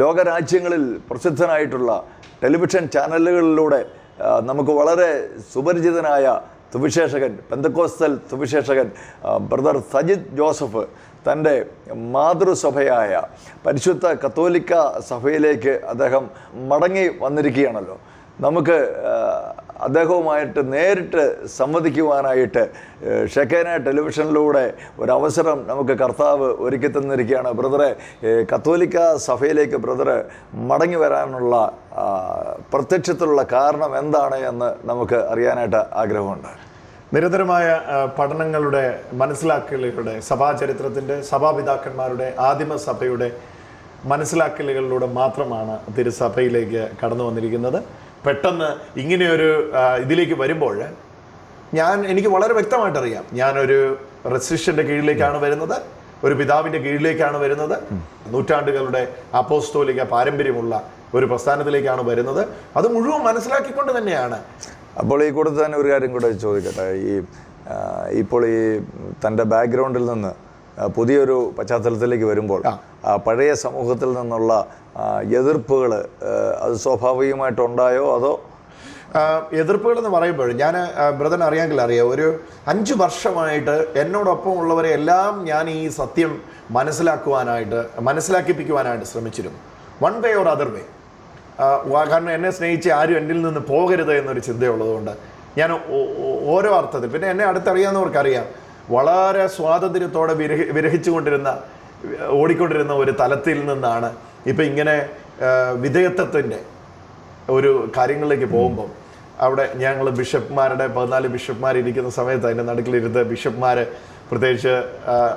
ലോകരാജ്യങ്ങളിൽ പ്രസിദ്ധനായിട്ടുള്ള television ചാനലുകളിലൂടെ നമുക്ക് വളരെ സുപരിചിതനായ Suviseshakan Pentecostal Suviseshakan brother Sajith Joseph തന്റെ മാതൃസഭയായ പരിശുദ്ധ കത്തോലിക്ക സഭയിലേക്ക് അദ്ദേഹം മടങ്ങി വന്നിരിക്കുകയാണല്ലോ. നമുക്ക് അദ്ദേഹവുമായിട്ട് നേരിട്ട് സംവദിക്കുവാനായിട്ട് ഷെക്കേന ടെലിവിഷനിലൂടെ ഒരവസരം നമുക്ക് കർത്താവ് ഒരുക്കി തന്നിരിക്കുകയാണ്. ബ്രദറെ കത്തോലിക്ക സഭയിലേക്ക് ബ്രദറ് മടങ്ങി വരാനുള്ള പ്രത്യക്ഷത്തിലുള്ള കാരണം എന്താണ് എന്ന് നമുക്ക് അറിയാനായിട്ട് ആഗ്രഹമുണ്ട്. നിരന്തരമായ പഠനങ്ങളുടെ മനസ്സിലാക്കലുകളുടെ സഭാചരിത്രത്തിന്റെ സഭാപിതാക്കന്മാരുടെ ആദിമസഭയുടെ മനസ്സിലാക്കലുകളിലൂടെ മാത്രമാണ് തിരുസഭയിലേക്ക് കടന്നു വന്നിരിക്കുന്നത്. പെട്ടെന്ന് ഇങ്ങനെയൊരു ഇതിലേക്ക് വരുമ്പോൾ ഞാൻ എനിക്ക് വളരെ വ്യക്തമായിട്ട് അറിയാം ഞാനൊരു റെസ്ട്രിക്ഷന്റെ കീഴിലേക്കാണ് വരുന്നത് ഒരു പിതാവിന്റെ കീഴിലേക്കാണ് വരുന്നത് നൂറ്റാണ്ടുകളുടെ അപ്പോസ്തോലിക പാരമ്പര്യമുള്ള ഒരു പ്രസ്ഥാനത്തിലേക്കാണ് വരുന്നത്. അത് മുഴുവൻ മനസ്സിലാക്കിക്കൊണ്ട് തന്നെയാണ്. അപ്പോൾ ഈ കൂടെ തന്നെ ഒരു കാര്യം കൂടെ ചോദിക്കട്ടെ? ഈ ഇപ്പോൾ ഈ തന്റെ ബാക്ക്ഗ്രൗണ്ടിൽ നിന്ന് പുതിയൊരു പശ്ചാത്തലത്തിലേക്ക് വരുമ്പോൾ പഴയ സമൂഹത്തിൽ നിന്നുള്ള എതിർപ്പുകൾ അത് സ്വാഭാവികമായിട്ടുണ്ടായോ അതോ? എതിർപ്പുകൾ എന്ന് പറയുമ്പോൾ ഞാൻ ബ്രദൻ അറിയാമെങ്കിൽ അറിയാം. ഒരു അഞ്ച് വർഷമായിട്ട് എന്നോടൊപ്പം ഉള്ളവരെ എല്ലാം ഞാൻ ഈ സത്യം മനസ്സിലാക്കുവാനായിട്ട് മനസ്സിലാക്കിപ്പിക്കുവാനായിട്ട് ശ്രമിച്ചിരുന്നു. One way or other way കാരണം എന്നെ സ്നേഹിച്ച് ആരും എന്നിൽ നിന്ന് പോകരുത് എന്നൊരു ചിന്തയുള്ളതുകൊണ്ട് ഞാൻ ഓരോ അർത്ഥത്തിൽ പിന്നെ എന്നെ അടുത്തറിയാവുന്നവർക്കറിയാം. വളരെ സ്വാതന്ത്ര്യത്തോടെ വിരഹി വിരഹിച്ചുകൊണ്ടിരുന്ന ഓടിക്കൊണ്ടിരുന്ന ഒരു തലത്തിൽ നിന്നാണ് ഇപ്പം ഇങ്ങനെ വിധേയത്വത്തിന്റെ ഒരു കാര്യങ്ങളിലേക്ക് പോകുമ്പം അവിടെ ഞങ്ങൾ ബിഷപ്പ്മാരുടെ പതിനാല് ബിഷപ്പ്മാർ ഇരിക്കുന്ന സമയത്ത് അതിന്റെ നടുക്കിലിരുന്ന് ബിഷപ്പ്മാർ പ്രത്യേകിച്ച്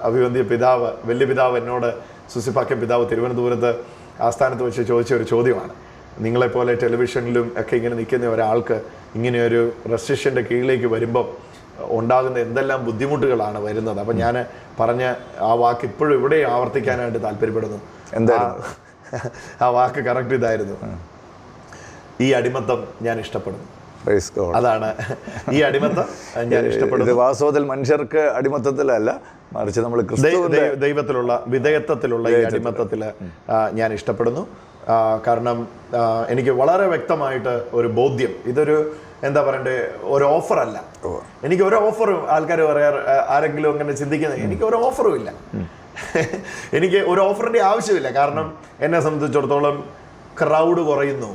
അഭിവന്ദ്യ പിതാവ് വലിയ പിതാവ് എന്നോട് സുസിപ്പാക്യം പിതാവ് തിരുവനന്തപുരത്ത് ആസ്ഥാനത്ത് വെച്ച് ചോദിച്ച ഒരു ചോദ്യമാണ്. നിങ്ങളെപ്പോലെ ടെലിവിഷനിലും ഒക്കെ ഇങ്ങനെ നിൽക്കുന്ന ഒരാൾക്ക് ഇങ്ങനെയൊരു റെസ്ട്രിക്ഷന്റെ കീഴിലേക്ക് വരുമ്പം ഉണ്ടാകുന്ന എന്തെല്ലാം ബുദ്ധിമുട്ടുകളാണ് വരുന്നത്. അപ്പം ഞാൻ പറഞ്ഞ ആ വാക്ക് ഇപ്പോഴും ഇവിടെ ആവർത്തിക്കാനായിട്ട് താല്പര്യപ്പെടുന്നു. എന്താ ആ- വാക്ക് കറക്റ്റ് ഇതായിരുന്നു. ഈ അടിമത്തം ഞാൻ ഇഷ്ടപ്പെടുന്നു. അതാണ്. ഈ അടിമത്തം ഞാൻ ഇഷ്ടപ്പെടുന്നു. വാസ്തവത്തിൽ മനുഷ്യർക്ക് അടിമത്തത്തിലല്ല മറിച്ച് നമ്മൾ ദൈവത്തിലുള്ള വിധേയത്വത്തിലുള്ള ഈ അടിമത്തത്തിൽ ഞാൻ ഇഷ്ടപ്പെടുന്നു. കാരണം എനിക്ക് വളരെ വ്യക്തമായിട്ട് ഒരു ബോധ്യം. ഇതൊരു എന്താ പറയണ്ടേ ഒരു ഓഫറല്ല. എനിക്ക് ഒരു ഓഫറും ആൾക്കാർ പറയാറ് ആരെങ്കിലും അങ്ങനെ ചിന്തിക്കുന്നത് എനിക്ക് ഒരു ഓഫറും ഇല്ല. എനിക്ക് ഒരു ഓഫറിന്റെ ആവശ്യമില്ല. കാരണം എന്നെ സംബന്ധിച്ചിടത്തോളം ക്രൗഡ് കുറയുന്നു.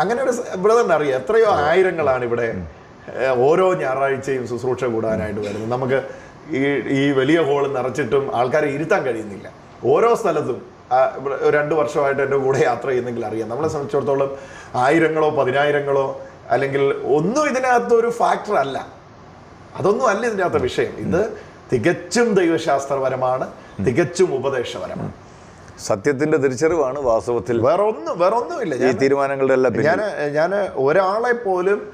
അങ്ങനെ ഒരു തന്നെ അറിയാം. എത്രയോ ആയിരങ്ങളാണ് ഇവിടെ ഓരോ ഞായറാഴ്ചയും ശുശ്രൂഷ കൂടാനായിട്ട് വരുന്നത്. നമുക്ക് ഈ ഈ വലിയ ഹോൾ നിറച്ചിട്ടും ആൾക്കാരെ ഇരുത്താൻ കഴിയുന്നില്ല. ഓരോ സ്ഥലത്തും രണ്ട് വർഷമായിട്ട് എന്റെ കൂടെ യാത്ര ചെയ്യുന്നെങ്കിൽ അറിയാം. നമ്മളെ സംബന്ധിച്ചിടത്തോളം ആയിരങ്ങളോ പതിനായിരങ്ങളോ അല്ലെങ്കിൽ ഒന്നും ഇതിനകത്ത് ഒരു ഫാക്ടർ അല്ല. അതൊന്നും അല്ല ഇതിനകത്ത് വിഷയം. ഇത് തികച്ചും ദൈവശാസ്ത്രപരമാണ് തികച്ചും ഉപദേശപരമാണ്. സത്യത്തിന്റെ തിരിച്ചറിവാണ് വാസ്തവത്തിൽ വേറെ ഒന്നും വേറെ ഒന്നുമില്ല ഈ തീരുമാനങ്ങളുടെ എല്ലാം ഞാൻ ഞാൻ ഒരാളെ പോലും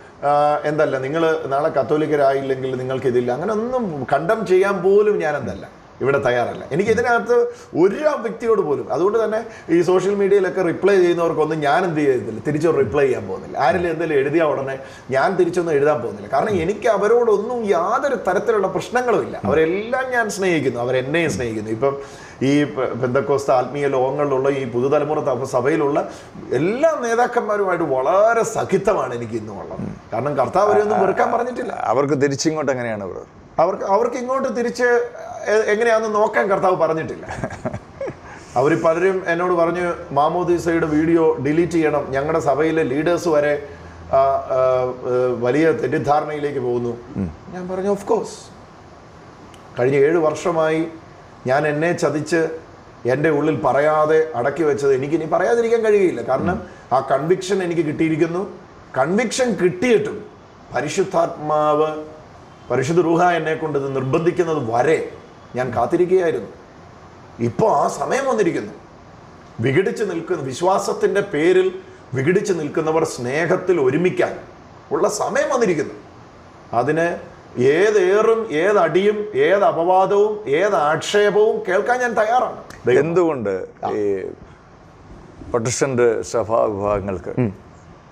എന്തല്ല നിങ്ങൾ നാളെ കത്തോലിക്കരായില്ലെങ്കിൽ നിങ്ങൾക്ക് ഇതില്ല അങ്ങനെ ഒന്നും കണ്ടം ചെയ്യാൻ പോലും ഞാൻ എന്തല്ല. ഇവിടെ തയ്യാറല്ല. എനിക്ക് ഇതിനകത്ത് ഒരു വ്യക്തിയോട് പോലും അതുകൊണ്ട് തന്നെ ഈ സോഷ്യൽ മീഡിയയിലൊക്കെ റിപ്ലൈ ചെയ്യുന്നവർക്കൊന്നും ഞാൻ എന്ത് ചെയ്തില്ല തിരിച്ചു റിപ്ലൈ ചെയ്യാൻ പോകുന്നില്ല. ആരെങ്കിലും എന്തെങ്കിലും എഴുതിയ ഉടനെ ഞാൻ തിരിച്ചൊന്നും എഴുതാൻ പോകുന്നില്ല. കാരണം എനിക്ക് അവരോടൊന്നും യാതൊരു തരത്തിലുള്ള പ്രശ്നങ്ങളും ഇല്ല. അവരെല്ലാം ഞാൻ സ്നേഹിക്കുന്നു അവരെന്നെയും സ്നേഹിക്കുന്നു. ഇപ്പം ഈ ബന്ധക്കോസ്ത പെന്തക്കോസ്ത ആത്മീയ ലോകങ്ങളിലുള്ള ഈ പുതുതലമുറ സഭയിലുള്ള എല്ലാ നേതാക്കന്മാരുമായിട്ട് വളരെ സഖിത്തമാണ് എനിക്ക് ഇന്നും ഉള്ളത്. കാരണം കർത്താവ് ഒന്നും വെറുക്കാൻ പറഞ്ഞിട്ടില്ല. അവർക്ക് തിരിച്ചിങ്ങോട്ട് എങ്ങനെയാണ് അവർ അവർക്ക് അവർക്ക് ഇങ്ങോട്ട് തിരിച്ച് എങ്ങനെയാണെന്ന് നോക്കാൻ കർത്താവ് പറഞ്ഞിട്ടില്ല. അവർ പലരും എന്നോട് പറഞ്ഞു മാമോദീസയുടെ വീഡിയോ ഡിലീറ്റ് ചെയ്യണം. ഞങ്ങളുടെ സഭയിലെ ലീഡേഴ്സ് വരെ വലിയ തെറ്റിദ്ധാരണയിലേക്ക് പോകുന്നു. ഞാൻ പറഞ്ഞു ഓഫ് കോഴ്സ് കഴിഞ്ഞ ഏഴ് വർഷമായി ഞാൻ എന്നെ ചതിച്ച് എന്റെ ഉള്ളിൽ പറയാതെ അടക്കി വെച്ചത് എനിക്ക് ഇനി പറയാതിരിക്കാൻ കഴിയുകയില്ല. കാരണം ആ കൺവിക്ഷൻ എനിക്ക് കിട്ടിയിരിക്കുന്നു. കൺവിക്ഷൻ കിട്ടിയിട്ടും പരിശുദ്ധാത്മാവ് പരിശുദ്ധ റൂഹ എന്നെ കൊണ്ട് ഇത് നിർബന്ധിക്കുന്നത് വരെ ഞാൻ കാത്തിരിക്കുകയായിരുന്നു. ഇപ്പോൾ ആ സമയം വന്നിരിക്കുന്നു. വിഘടിച്ച് നിൽക്കുന്ന വിശ്വാസത്തിന്റെ പേരിൽ വിഘടിച്ച് നിൽക്കുന്നവർ സ്നേഹത്തിൽ ഒരുമിക്കാൻ ഉള്ള സമയം വന്നിരിക്കുന്നു. അതിന് ഏതേറും ഏതടിയും ഏത് അപവാദവും ഏത് ആക്ഷേപവും കേൾക്കാൻ ഞാൻ തയ്യാറാണ്. എന്തുകൊണ്ട് ഈ പ്രൊട്ടസ്റ്റന്റ് സഭാ വിഭാഗങ്ങൾക്ക്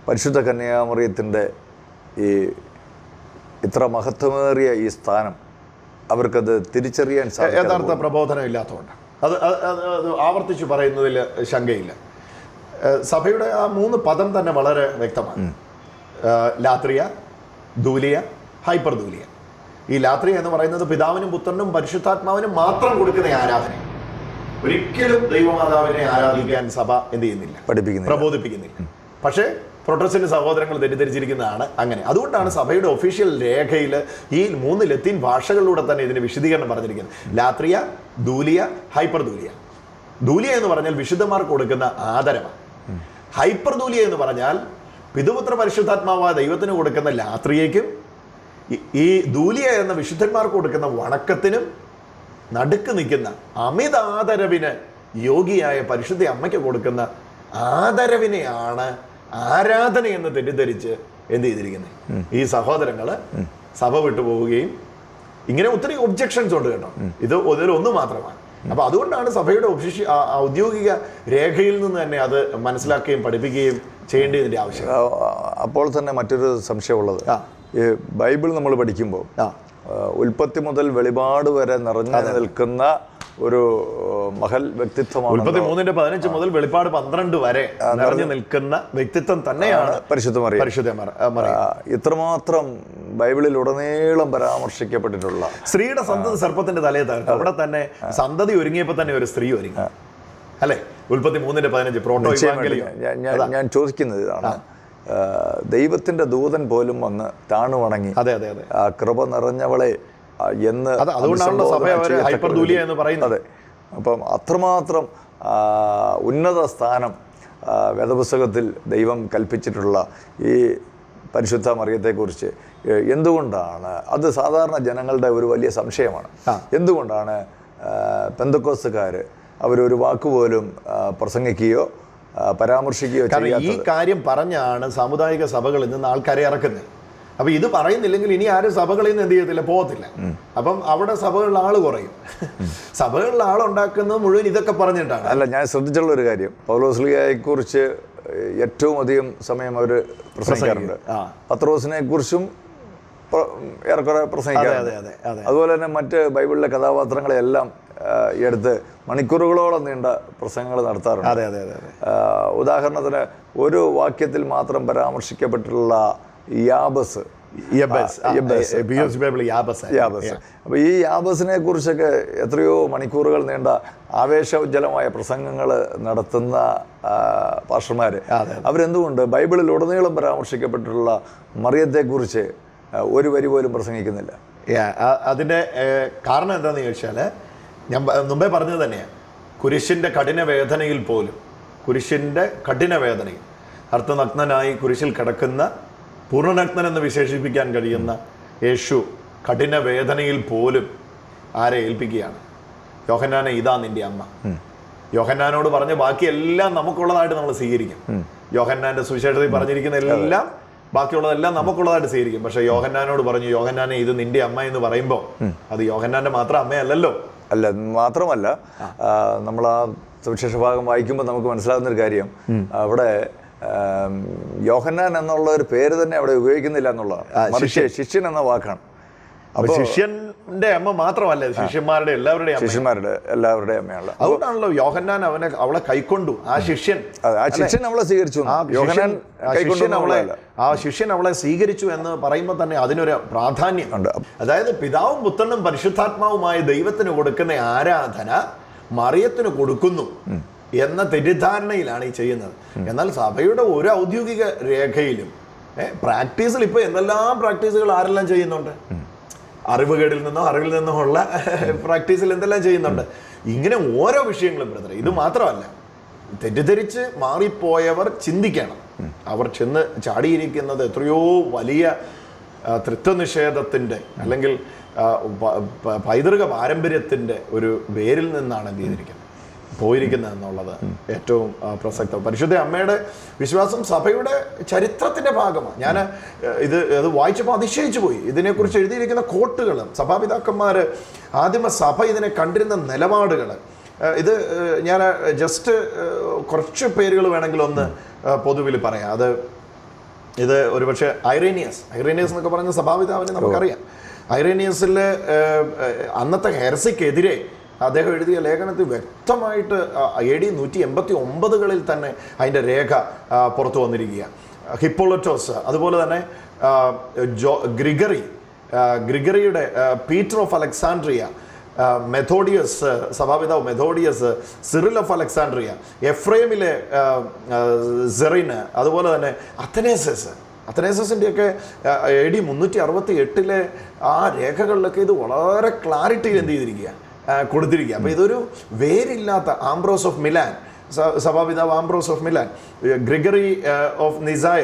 പരിശുദ്ധ കന്യാമറിയത്തിന്റെ ഈ ഇത്ര മഹത്വമേറിയ ഈ സ്ഥാനം അവർക്കത് തിരിച്ചറിയാൻ യഥാർത്ഥ പ്രബോധനം ഇല്ലാത്തതുകൊണ്ട്. അത് അത് ആവർത്തിച്ച് പറയുന്നതിൽ ശങ്കയില്ല. സഭയുടെ ആ മൂന്ന് പദം തന്നെ വളരെ വ്യക്തമാണ്. ലാത്രിയ ദൂലിയ ഹൈപ്പർ ദൂലിയ ഈ ലാത്രിയ എന്ന് പറയുന്നത് പിതാവിനും പുത്രനും പരിശുദ്ധാത്മാവിനും മാത്രം കൊടുക്കുന്ന ആരാധന. ഒരിക്കലും ദൈവമാതാവിനെ ആരാധിക്കാൻ സഭ എന്ത് ചെയ്യുന്നില്ല. പഠിപ്പിക്കുന്നില്ല. പ്രബോധിപ്പിക്കുന്നില്ല. പക്ഷേ പ്രൊട്ടസ്റ്റന്റ് സഹോദരങ്ങൾ തെറ്റിദ്ധരിച്ചിരിക്കുന്നതാണ് അങ്ങനെ. അതുകൊണ്ടാണ് സഭയുടെ ഒഫീഷ്യൽ രേഖയിൽ ഈ മൂന്ന് ലത്തീൻ ഭാഷകളിലൂടെ തന്നെ ഇതിന് വിശദീകരണം പറഞ്ഞിരിക്കുന്നത്. ലാത്രിയ ദൂലിയ ഹൈപ്പർ ദൂലിയ ദൂലിയ എന്ന് പറഞ്ഞാൽ വിശുദ്ധമാർ കൊടുക്കുന്ന ആദരവാണ്. ഹൈപ്പർ ദൂലിയ എന്ന് പറഞ്ഞാൽ പിതുപുത്ര പരിശുദ്ധാത്മാവായ ദൈവത്തിന് കൊടുക്കുന്ന ലാത്രിയയ്ക്കും ഈ- ദൂലിയ എന്ന വിശുദ്ധന്മാർക്ക് കൊടുക്കുന്ന വണക്കത്തിനും നടുക്ക് നിൽക്കുന്ന അമിത ആദരവിന് യോഗിയായ പരിശുദ്ധ അമ്മയ്ക്ക് കൊടുക്കുന്ന ആദരവിനെയാണ് ആരാധന എന്ന് തെറ്റിദ്ധരിച്ച് എന്ത് ചെയ്തിരിക്കുന്നത് ഈ സഹോദരങ്ങൾ സഭ വിട്ടു പോവുകയും ഇങ്ങനെ ഒത്തിരി ഒബ്ജെക്ഷൻസ് ഉണ്ട് കേട്ടോ. ഇത് ഒന്ന് മാത്രമാണ്. അപ്പൊ അതുകൊണ്ടാണ് സഭയുടെ ഒഫീഷ്യ ഔദ്യോഗിക രേഖയിൽ നിന്ന് തന്നെ അത് മനസ്സിലാക്കുകയും പഠിപ്പിക്കുകയും ചെയ്യേണ്ടതിന്റെ ആവശ്യം. അപ്പോൾ തന്നെ മറ്റൊരു സംശയമുള്ളത്. ഈ ബൈബിൾ നമ്മൾ പഠിക്കുമ്പോൾ ഉൽപ്പത്തി മുതൽ വെളിപാട് വരെ നിറഞ്ഞു നിൽക്കുന്ന ഒരു മഹൽ വ്യക്തിത്വമാണ് ഉൽപ്പത്തി മൂന്നിന്റെ പതിനഞ്ച് മുതൽ വെളിപ്പാട് പന്ത്രണ്ട് വരെ നിറഞ്ഞു നിൽക്കുന്ന വ്യക്തിത്വം തന്നെയാണ് പരിശുദ്ധ പരിശുദ്ധ. ഇത്രമാത്രം ബൈബിളിൽ ഉടനീളം പരാമർശിക്കപ്പെട്ടിട്ടുള്ള സ്ത്രീയുടെ സന്തതി സർപ്പത്തിന്റെ തലയെ തകർത്തു. അവിടെ തന്നെ സന്തതി ഒരുങ്ങിയപ്പോ തന്നെ ഒരു സ്ത്രീ ഒരുങ്ങി. അല്ലെ? ഉൽപ്പത്തി മൂന്നിന്റെ പതിനഞ്ച് പ്രോട്ടോ ഞാൻ- ചോദിക്കുന്നത് ഇതാണ്. ദൈവത്തിന്റെ ദൂതൻ പോലും വന്ന് താണു വണങ്ങി അതെ അതെ അതെ. ആ കൃപ നിറഞ്ഞവളെ എന്ന് അതുകൊണ്ടാണ് അതുകൊണ്ടാണല്ലോ സഭ ഹൈപ്പർദൂലിയ എന്ന് പറയുന്നത്. അതെ. അപ്പം അത്രമാത്രം ഉന്നത സ്ഥാനം വേദപുസ്തകത്തിൽ ദൈവം കൽപ്പിച്ചിട്ടുള്ള ഈ പരിശുദ്ധ മറിയത്തെക്കുറിച്ച് എന്തുകൊണ്ടാണ് അത് സാധാരണ ജനങ്ങളുടെ ഒരു വലിയ സംശയമാണ്. എന്തുകൊണ്ടാണ് പെന്തക്കോസുകാർ അവരൊരു വാക്കുപോലും പ്രസംഗിക്കുകയോ പരാമർശിക്കുകയോ ഈ കാര്യം പറഞ്ഞാണ് സാമുദായിക സഭകളിൽ നിന്ന് ആൾക്കാരെ ഇറക്കുന്നത്. അപ്പൊ ഇത് പറയുന്നില്ലെങ്കിൽ ഇനി ആരും സഭകളിൽ നിന്ന് എന്ത് ചെയ്യത്തില്ല പോകത്തില്ല. അപ്പം അവിടെ സഭകളിൽ ആൾ കുറയും. സഭകളിൽ ആളുണ്ടാക്കുന്നത് മുഴുവൻ ഇതൊക്കെ പറഞ്ഞിട്ടാണ്. അല്ല ഞാൻ ശ്രദ്ധിച്ചുള്ള ഒരു കാര്യം. പൗലോസ്ലിയെ കുറിച്ച് ഏറ്റവും അധികം സമയം അവർ പ്രസംഗിക്കാറുണ്ട്. പത്രോസിനെ കുറിച്ചും ഏറെക്കുറെ പ്രസംഗിക്കാറുണ്ട്. അതെ അതെ അതെ. അതുപോലെ തന്നെ മറ്റ് ബൈബിളിലെ കഥാപാത്രങ്ങളെല്ലാം എടുത്ത് മണിക്കൂറുകളോളം നീണ്ട പ്രസംഗങ്ങൾ നടത്താറുണ്ട്. ഉദാഹരണത്തിന് ഒരു വാക്യത്തിൽ മാത്രം പരാമർശിക്കപ്പെട്ടിട്ടുള്ള യാബസ്. അപ്പൊ യബസ്. അപ്പോൾ ഈ യാബസിനെ കുറിച്ചൊക്കെ എത്രയോ മണിക്കൂറുകൾ നീണ്ട ആവേശോജ്ജലമായ പ്രസംഗങ്ങൾ നടത്തുന്ന പാഷന്മാർ അവരെന്തുകൊണ്ട് ബൈബിളിൽ ഉടനീളം പരാമർശിക്കപ്പെട്ടിട്ടുള്ള മറിയത്തെക്കുറിച്ച് കുറിച്ച് ഒരു വരി പോലും പ്രസംഗിക്കുന്നില്ല? അതിന്റെ കാരണം എന്താണെന്ന് ചോദിച്ചാൽ ഞാൻ മുമ്പേ പറഞ്ഞത് തന്നെയാണ് കുരിശിന്റെ കഠിന വേദനയിൽ പോലും കുരിശിന്റെ കഠിന വേദനയിൽ അർത്ഥനഗ്നനായി കുരിശിൽ കിടക്കുന്ന പൂർണനഗ്നൻ എന്ന് വിശേഷിപ്പിക്കാൻ കഴിയുന്ന യേശു കഠിന വേദനയിൽ പോലും ആരെ ഏൽപ്പിക്കുകയാണ്. യോഹന്നാനെ ഇതാ നിന്റെ അമ്മ. യോഹന്നാനോട് പറഞ്ഞ ബാക്കിയെല്ലാം നമുക്കുള്ളതായിട്ട് നമ്മൾ സ്വീകരിക്കും. യോഹന്നാന്റെ സുവിശേഷത്തിൽ പറഞ്ഞിരിക്കുന്ന എല്ലാം ബാക്കിയുള്ളതെല്ലാം നമുക്കുള്ളതായിട്ട് സ്വീകരിക്കും. പക്ഷെ യോഹന്നാനോട് പറഞ്ഞു യോഹന്നാനെ ഇത് നിന്റെ അമ്മ എന്ന് പറയുമ്പോൾ അത് യോഹന്നാന്റെ മാത്രം അമ്മയല്ലല്ലോ. അല്ല മാത്രമല്ല നമ്മൾ ആ സുവിശേഷ ഭാഗം വായിക്കുമ്പോൾ നമുക്ക് മനസ്സിലാകുന്ന ഒരു കാര്യം അവിടെ യോഹന്നാൻ എന്നുള്ള ഒരു പേര് തന്നെ അവിടെ ഉപയോഗിക്കുന്നില്ല എന്നുള്ളതാണ്. ശിഷ്യൻ. എന്ന വാക്കാണ്. അപ്പൊ ശിഷ്യന്റെ അമ്മ മാത്രമല്ല ശിഷ്യന്മാരുടെ എല്ലാവരുടെയും ശിഷ്യന്മാരുടെ എല്ലാവരുടെയും അമ്മയാണ് അതുകൊണ്ടാണല്ലോ യോഹന്നാൻ അവനെ അവളെ കൈക്കൊണ്ടു ആ ശിഷ്യൻ. ആ ശിഷ്യൻ അവളെ സ്വീകരിച്ചു യോഹന്നാൻ ശിഷ്യൻ അവളെ ആ ശിഷ്യൻ അവളെ സ്വീകരിച്ചു എന്ന് പറയുമ്പോൾ തന്നെ അതിനൊരു പ്രാധാന്യം. ഉണ്ട്. അതായത് പിതാവും പുത്രനും പരിശുദ്ധാത്മാവുമായ ദൈവത്തിന് കൊടുക്കുന്ന ആരാധന മറിയത്തിന് കൊടുക്കുന്നു. എന്ന തെറ്റിദ്ധാരണയിലാണ് ഈ ചെയ്യുന്നത്. എന്നാൽ സഭയുടെ ഒരു ഔദ്യോഗിക രേഖയിലും പ്രാക്ടീസിൽ ഇപ്പൊ എന്തെല്ലാം പ്രാക്ടീസുകൾ ആരെല്ലാം ചെയ്യുന്നുണ്ട്? അറിവുകേടിൽ നിന്നോ അറിവിൽ നിന്നോ ഉള്ള പ്രാക്ടീസിൽ എന്തെല്ലാം ചെയ്യുന്നുണ്ട്? ഇങ്ങനെ ഓരോ വിഷയങ്ങളും ബ്രദർ ഇത് മാത്രമല്ല തെറ്റിദ്ധരിച്ച് മാറിപ്പോയവർ ചിന്തിക്കണം. അവർ ചെന്ന് ചാടിയിരിക്കുന്നത് എത്രയോ വലിയ തൃത്വനിഷേധത്തിന്റെ അല്ലെങ്കിൽ പൈതൃക പാരമ്പര്യത്തിന്റെ ഒരു വേരിൽ നിന്നാണ് എന്ത് ചെയ്തിരിക്കുന്നത്? പോയിരിക്കുന്നത് എന്നുള്ളത് ഏറ്റവും പ്രസക്തം. പരിശുദ്ധ അമ്മയുടെ വിശ്വാസം സഭയുടെ ചരിത്രത്തിന്റെ ഭാഗമാണ്. ഞാൻ ഇത് ഇത് വായിച്ചപ്പോൾ അതിശയിച്ചു പോയി. ഇതിനെക്കുറിച്ച് എഴുതിയിരിക്കുന്ന കോട്ടുകളും സഭാപിതാക്കന്മാർ ആദിമ സഭ ഇതിനെ കണ്ടിരുന്ന നിലപാടുകൾ ഇത് ഞാൻ ജസ്റ്റ് കുറച്ച് പേരുകൾ വേണമെങ്കിൽ ഒന്ന് പൊതുവിൽ പറയാം. അത് ഇത് ഒരുപക്ഷെ ഐറേനിയസ്. ഐറേനിയസ് എന്നൊക്കെ പറഞ്ഞ സഭാപിതാവിനെ നമുക്കറിയാം. ഐറേനിയസിൽ അന്നത്തെ ഹെർസിക്കെതിരെ അദ്ദേഹം എഴുതിയ ലേഖനത്തിൽ വ്യക്തമായിട്ട് എ ഡി നൂറ്റി എൺപത്തി ഒമ്പതുകളിൽ തന്നെ അതിന്റെ രേഖ പുറത്തു വന്നിരിക്കുകയാണ്. ഹിപ്പോളറ്റോസ് അതുപോലെ തന്നെ ജോ ഗ്രിഗറി ഗ്രിഗറിയുടെ പീറ്റർ ഓഫ് അലക്സാൻഡ്രിയ മെഥോഡിയസ് സഭാപിതാവ് മെഥോഡിയസ് സിറിൽ ഓഫ് അലക്സാൻഡ്രിയ എഫ്രൈമിലെ സെറിന് അതുപോലെ തന്നെ അത്തനേസസ്. അത്തനേസസിന്റെയൊക്കെ എ ഡി മുന്നൂറ്റി അറുപത്തി എട്ടിലെ ആ രേഖകളിലൊക്കെ ഇത് വളരെ ക്ലാരിറ്റിയിൽ എന്ത് ചെയ്തിരിക്കുക ആ, കൊടുത്തിരിക്കുക. അപ്പോൾ ഇതൊരു വേരില്ലാത്ത Ambrose of Milan സഭാപിതാവ് Ambrose of Milan Gregory of Nyssa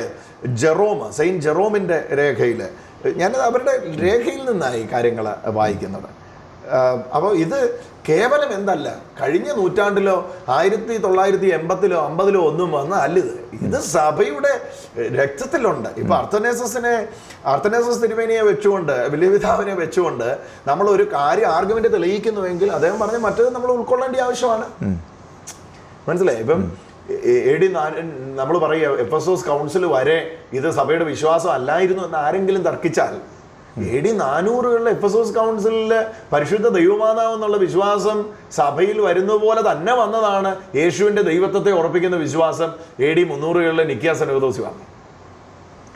Jerome Saint ജെറോമിന്റെ രേഖയിൽ ഞാൻ അവരുടെ രേഖയിൽ നിന്നായി കാര്യങ്ങൾ വായിക്കുന്നത്. അപ്പോൾ ഇത് കേവലം എന്തല്ല? കഴിഞ്ഞ നൂറ്റാണ്ടിലോ ആയിരത്തി തൊള്ളായിരത്തി എൺപത്തിലോ അമ്പതിലോ ഒന്നും വന്ന അല്ലിത് ഇത്. സഭയുടെ രക്തത്തിലുണ്ട്. ഇപ്പൊ അർത്ഥനേസസിനെ അർത്ഥനേസസ് തിരുമേനിയെ വെച്ചുകൊണ്ട് വലിയപിതാവിനെ വെച്ചുകൊണ്ട് നമ്മൾ ഒരു കാര്യം ആർഗ്യുമെന്റ് തെളിയിക്കുന്നുവെങ്കിൽ അദ്ദേഹം പറഞ്ഞ മറ്റേത് നമ്മൾ ഉൾക്കൊള്ളേണ്ട ആവശ്യമാണ്. മനസ്സിലായി? ഇപ്പം എ ഡി നമ്മൾ പറയുക എഫ് എസ് എസ് കൗൺസിൽ വരെ ഇത് സഭയുടെ വിശ്വാസം അല്ലായിരുന്നു എന്ന് ആരെങ്കിലും തർക്കിച്ചാൽ എ ഡി നാനൂറുകളിലെ എഫ് എസ് എസ് പരിശുദ്ധ ദൈവമാതാവ് എന്നുള്ള വിശ്വാസം സഭയിൽ വരുന്ന പോലെ തന്നെ വന്നതാണ് യേശുവിന്റെ ദൈവത്വത്തെ ഉറപ്പിക്കുന്ന വിശ്വാസം. എ ഡി മുന്നൂറുകളിലെ നിക്കിയ സനോദോസി വന്നു.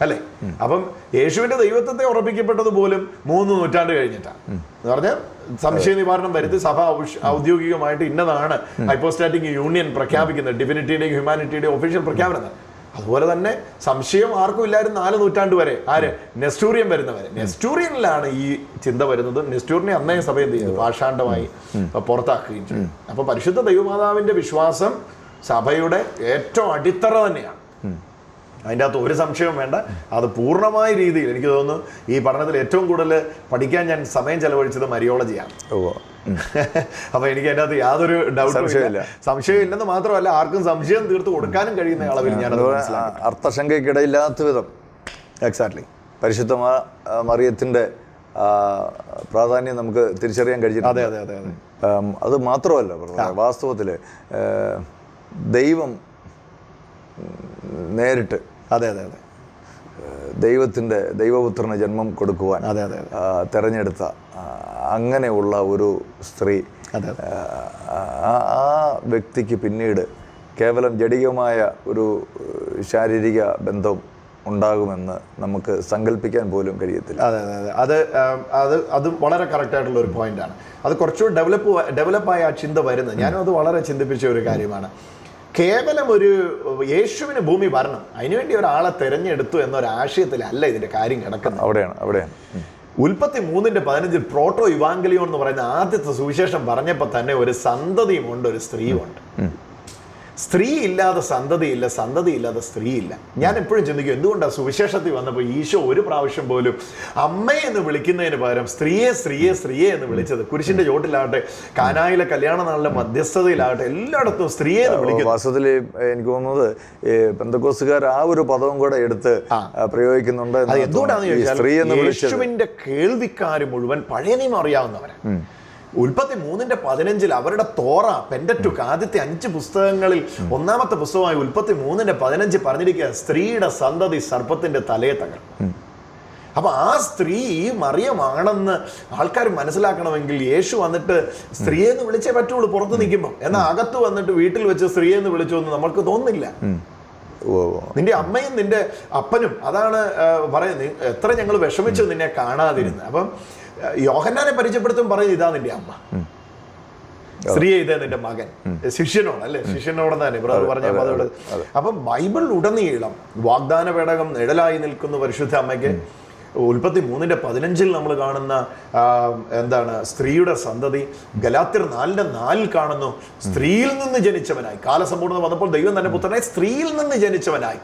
അല്ലേ? അപ്പം യേശുവിന്റെ ദൈവത്വത്തെ ഉറപ്പിക്കപ്പെട്ടത് പോലും മൂന്ന് നൂറ്റാണ്ട് കഴിഞ്ഞിട്ടാണ്. എന്ന് പറഞ്ഞാൽ സംശയ നിവാരണം വരുത്തി സഭ ഔദ്യോഗികമായിട്ട് ഇന്നതാണ് ഹൈപ്പോസ്റ്റാറ്റിക് യൂണിയൻ പ്രഖ്യാപിക്കുന്നത്. ഡിവിനിറ്റിയുടെയും ഹ്യൂമാനിറ്റിയുടെയും ഒഫീഷ്യൽ പ്രഖ്യാപനം അതുപോലെ തന്നെ സംശയം ആർക്കും ഇല്ലായിരുന്നു നാല് നൂറ്റാണ്ട് വരെ. ആര്? നെസ്റ്റൂറിയൻ വരുന്നവരെ. നെസ്റ്റൂറിയനിലാണ് ഈ ചിന്ത വരുന്നത്. നെസ്റ്റൂറിനെ അന്നേ സഭ എന്ത് ചെയ്തു? പാഷാണ്ഡമായി പുറത്താക്കുകയും ചെയ്തു. അപ്പൊ പരിശുദ്ധ ദൈവമാതാവിന്റെ വിശ്വാസം സഭയുടെ ഏറ്റവും അടിത്തറ തന്നെയാണ്. അതിന്റെ അകത്ത് ഒരു സംശയവും വേണ്ട. അത് പൂർണമായ രീതിയിൽ എനിക്ക് തോന്നുന്നു ഈ പഠനത്തിൽ ഏറ്റവും കൂടുതൽ പഠിക്കാൻ ഞാൻ സമയം ചെലവഴിച്ചത് മരിയോളജിയാണ്. ഉവ്വ്. അപ്പൊ എനിക്ക് അതിനകത്ത് യാതൊരു ഡൗട്ടും സംശയമില്ല. സംശയമില്ലെന്ന് മാത്രമല്ല ആർക്കും സംശയം തീർത്ത് കൊടുക്കാനും കഴിയുന്ന അളവിൽ ഞാൻ അർത്ഥശങ്കയ്ക്കിടയില്ലാത്ത വിധം. എക്സാക്ട്ലി പരിശുദ്ധ മറിയത്തിന്റെ പ്രാധാന്യം നമുക്ക് തിരിച്ചറിയാൻ കഴിഞ്ഞിട്ടുണ്ട് അതെ അതെ അതെ അതെ. മാത്രമല്ല വാസ്തവത്തിൽ വാസ്തവത്തിൽ ദൈവം നേരിട്ട് അതെ അതെ അതെ. ദൈവത്തിന്റെ ദൈവത്തിന്റെ ദൈവപുത്രന് ജന്മം കൊടുക്കുവാൻ അതെ അതെ തെരഞ്ഞെടുത്ത അങ്ങനെയുള്ള ഒരു സ്ത്രീ ആ വ്യക്തിക്ക് പിന്നീട് കേവലം ജടികമായ ഒരു ശാരീരിക ബന്ധം ഉണ്ടാകുമെന്ന് നമുക്ക് സങ്കല്പിക്കാൻ പോലും കഴിയത്തില്ല. അതെ അതെ അതെ. അത് അത് അത് വളരെ കറക്റ്റായിട്ടുള്ള ഒരു പോയിന്റാണ് അത് കുറച്ചുകൂടി ഡെവലപ്പ് ഡെവലപ്പായ ആ ചിന്ത വരുന്നത്. ഞാനും അത് വളരെ ചിന്തിപ്പിച്ച ഒരു കാര്യമാണ്. കേവലം ഒരു യേശുവിന് ഭൂമി വരണം. അതിനുവേണ്ടി ഒരാളെ തിരഞ്ഞെടുത്തു എന്നൊരു ആശയത്തിലല്ല ഇതിന്റെ കാര്യം കിടക്കുന്നത്. അവിടെയാണ് അവിടെയാണ്. ഉൽപ്പത്തി മൂന്നിന്റെ പതിനഞ്ചിൽ പ്രോട്ടോ ഇവാങ്കലിയോൺ എന്ന് പറയുന്ന ആദ്യത്തെ സുവിശേഷം പറഞ്ഞപ്പോൾ തന്നെ ഒരു സന്തതിയും ഉണ്ട് ഒരു സ്ത്രീയും ഉണ്ട് സ്ത്രീ ഇല്ലാതെ സന്തതിയില്ല സന്തതി ഇല്ലാതെ സ്ത്രീയില്ല. ഞാൻ എപ്പോഴും ചിന്തിക്കും എന്തുകൊണ്ടാണ് സുവിശേഷത്തിൽ വന്നപ്പോൾ ഈശോ ഒരു പ്രാവശ്യം പോലും അമ്മയെന്ന് വിളിക്കുന്നതിന് പകരം സ്ത്രീയെ സ്ത്രീയെ സ്ത്രീയെ എന്ന് വിളിച്ചത്. കുരിശിന്റെ ചോട്ടിലാകട്ടെ കാനായിലെ കല്യാണ നാളിലെ മധ്യസ്ഥതയിലാകട്ടെ എല്ലായിടത്തും സ്ത്രീയെ എന്ന് വാസ്തവത്തിൽ എനിക്ക് തോന്നുന്നത് ഈ പെന്തക്കോസുകാർ ആ ഒരു പദവും കൂടെ എടുത്ത് പ്രയോഗിക്കുന്നുണ്ട് എന്ന് ചോദിച്ചാൽ യേശുവിന്റെ കേൾവിക്കാർ മുഴുവൻ പഴയ നിയമം അറിയാവുന്നവരാണ്. ഉൽപ്പത്തി മൂന്നിന്റെ പതിനഞ്ചിൽ അവരുടെ തോറ പെൻഡറ്റുക്ക് ആദ്യത്തെ അഞ്ച് പുസ്തകങ്ങളിൽ ഒന്നാമത്തെ പുസ്തകമായി ഉൽപ്പത്തി മൂന്നിന്റെ പതിനഞ്ച് പറഞ്ഞിരിക്കുക സ്ത്രീയുടെ സന്തതി സർപ്പത്തിന്റെ തലയെ തകർക്കും. അപ്പൊ ആ സ്ത്രീ ഈ മറിയമാണെന്ന് ആൾക്കാർ മനസ്സിലാക്കണമെങ്കിൽ യേശു വന്നിട്ട് സ്ത്രീയെ എന്ന് വിളിച്ചേ പറ്റുള്ളൂ പുറത്ത് നിൽക്കുമ്പോൾ എന്നാൽ അകത്ത് വന്നിട്ട് വീട്ടിൽ വെച്ച് സ്ത്രീയെ എന്ന് വിളിച്ചു എന്ന് നമ്മൾക്ക് ഉവ്വ്. നിന്റെ അമ്മയും നിന്റെ അപ്പനും അതാണ് പറയുന്നത് എത്ര ഞങ്ങൾ വിഷമിച്ചു നിന്നെ കാണാതിരുന്നു അപ്പം യോഹന്നാനെ പരിചയപ്പെടുത്തും പറയും ഇതാ നിന്റെ അമ്മ. സ്ത്രീയെ ഇതേ നിന്റെ മകൻ. ശിഷ്യനോട് അല്ലേ ശിഷ്യനോട് തന്നെ. ബ്രദർ പറഞ്ഞ അതോട് അപ്പം ബൈബിൾ ഉടനീളം വാഗ്ദാന പേടകം നിഴലായി നിൽക്കുന്ന പരിശുദ്ധ അമ്മയ്ക്ക്. ഉൽപ്പത്തി മൂന്നിന്റെ പതിനഞ്ചിൽ നമ്മൾ കാണുന്ന എന്താണ് സ്ത്രീയുടെ സന്തതി. ഗലാത്തിർ നാലിന്റെ നാലിൽ കാണുന്നു സ്ത്രീയിൽ നിന്ന് ജനിച്ചവനായി. കാലസമ്പൂർണത വന്നപ്പോൾ ദൈവം തന്നെ പുത്രനെ സ്ത്രീയിൽ നിന്ന് ജനിച്ചവനായി.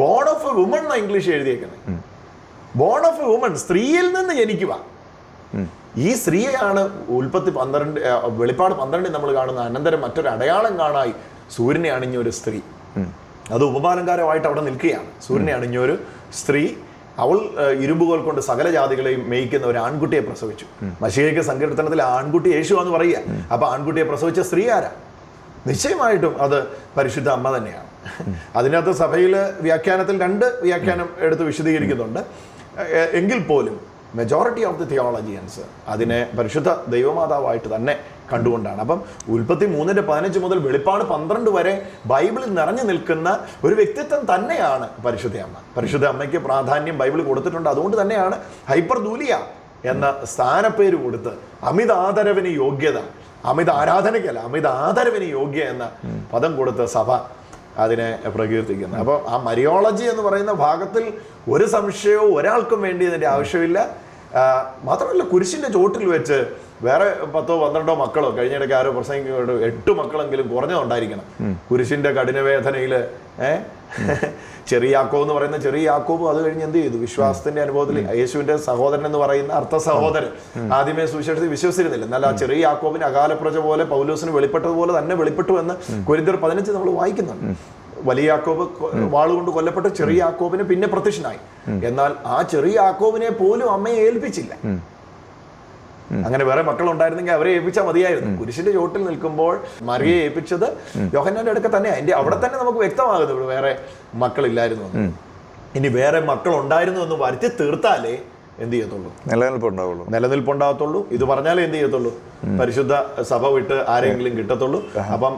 ബോൺ ഓഫ് എ വുമൺ എന്നാണ് ഇംഗ്ലീഷ് എഴുതിയേക്കുന്നത്. ബോൺ ഓഫ് എ വുമൺ സ്ത്രീയിൽ നിന്ന് ജനിക്കുക ഈ സ്ത്രീയാണ് ഉൽപ്പത്തി പന്ത്രണ്ട് വെളിപ്പാട് പന്ത്രണ്ടിൽ നമ്മൾ കാണുന്ന അനന്തരം മറ്റൊരു അടയാളം കാണായി സൂര്യനെ അണിഞ്ഞ ഒരു സ്ത്രീ അത് ഉപമാലങ്കാരമായിട്ട് അവിടെ നിൽക്കുകയാണ്. സൂര്യനെ അണിഞ്ഞ ഒരു സ്ത്രീ. അവൾ ഇരുമ്പുകൾ കൊണ്ട് സകല ജാതികളെയും മേയിക്കുന്ന ഒരു ആൺകുട്ടിയെ പ്രസവിച്ചു. മഷികയ്ക്ക് സങ്കീർത്തനത്തിൽ ആൺകുട്ടി യേശു എന്ന് പറയുക. അപ്പൊ ആൺകുട്ടിയെ പ്രസവിച്ച സ്ത്രീ ആരാ? നിശ്ചയമായിട്ടും അത് പരിശുദ്ധ അമ്മ തന്നെയാണ്. അതിനകത്ത് സഭയിൽ വ്യാഖ്യാനത്തിൽ രണ്ട് വ്യാഖ്യാനം എടുത്ത് വിശദീകരിക്കുന്നുണ്ട്. എങ്കിൽ പോലും മെജോറിറ്റി ഓഫ് ദി തിയോളജിയൻസ് അതിനെ പരിശുദ്ധ ദൈവമാതാവായിട്ട് തന്നെ കണ്ടുകൊണ്ടാണ്. അപ്പം ഉൽപ്പത്തി മൂന്നിന്റെ പതിനഞ്ച് മുതൽ വെളിപ്പാട് പന്ത്രണ്ട് വരെ ബൈബിളിൽ നിറഞ്ഞു നിൽക്കുന്ന ഒരു വ്യക്തിത്വം തന്നെയാണ് പരിശുദ്ധ അമ്മ. പരിശുദ്ധ അമ്മയ്ക്ക് പ്രാധാന്യം ബൈബിൾ കൊടുത്തിട്ടുണ്ട്. അതുകൊണ്ട് തന്നെയാണ് ഹൈപ്പർ ദൂലിയ എന്ന സ്ഥാനപ്പേര് കൊടുത്ത് അമിത ആദരവിന് യോഗ്യത അമിത ആരാധനയ്ക്കല്ല അമിത ആദരവിന് യോഗ്യ എന്ന പദം കൊടുത്ത് സഭ അതിനെ പ്രകീർത്തിക്കുന്നത് അപ്പോൾ ആ മരിയോളജി എന്ന് പറയുന്ന ഭാഗത്തിൽ ഒരു സംശയവും ഒരാൾക്കും വേണ്ടി ഇതിന്റെ ആവശ്യമില്ല. മാത്രമല്ല കുരിശിന്റെ ചോട്ടിൽ വെച്ച് വേറെ പത്തോ പന്ത്രണ്ടോ മക്കളോ കഴിഞ്ഞിടയ്ക്ക് ആരോ പ്രസംഗിക്കോട് എട്ട് മക്കളെങ്കിലും കുറഞ്ഞതുണ്ടായിരിക്കണം. കുരിശിന്റെ കഠിനവേദനയിൽ ഏഹ് ചെറിയ യാക്കോബ് എന്ന് പറയുന്ന ചെറിയ യാക്കോബ് അത് കഴിഞ്ഞ് എന്ത് ചെയ്തു? വിശ്വാസത്തിന്റെ അനുഭവത്തിൽ യേശുവിന്റെ സഹോദരൻ എന്ന് പറയുന്ന അർത്ഥ സഹോദരൻ. ആദ്യമേ സുവിശേഷത്തിൽ വിശ്വസിച്ചിരുന്നില്ല. എന്നാൽ ആ ചെറിയ യാക്കോബിന് അകാലപ്രജ പോലെ പൗലോസിന് വെളിപ്പെട്ടതുപോലെ തന്നെ വെളിപ്പെട്ടു എന്ന് കുരിന്തർ പതിനഞ്ച് നമ്മൾ വായിക്കുന്നുണ്ട്. വലിയ യാക്കോബ് വാളുകൊണ്ട് കൊല്ലപ്പെട്ട ചെറിയ യാക്കോബിന് പിന്നെ പ്രത്യക്ഷനായി. എന്നാൽ ആ ചെറിയ ആക്കോവിനെ പോലും അമ്മയെ ഏൽപ്പിച്ചില്ല. അങ്ങനെ വേറെ മക്കൾ ഉണ്ടായിരുന്നെങ്കിൽ അവരെ ഏൽപ്പിച്ചാൽ മതിയായിരുന്നു. കുരിശിന്റെ ചോട്ടിൽ നിൽക്കുമ്പോൾ മറിയെ ഏൽപ്പിച്ചത് യോഹന്നാന്റെ അടുക്ക തന്നെ. അതിന്റെ അവിടെ തന്നെ നമുക്ക് വ്യക്തമാകുന്നു ഇവിടെ വേറെ മക്കളില്ലായിരുന്നു. ഇനി വേറെ മക്കൾ ഉണ്ടായിരുന്നു എന്ന് വരുത്തി തീർത്താലേ എന്ത് ചെയ്യത്തുള്ളൂ? നിലനിൽപ്പുണ്ടാവുള്ളൂ. നിലനിൽപ്പുണ്ടാകത്തുള്ളൂ ഇത് പറഞ്ഞാലേ എന്ത് ചെയ്യത്തുള്ളൂ? പരിശുദ്ധ സഭ വിട്ട് ആരെങ്കിലും കിട്ടത്തുള്ളൂ. അപ്പം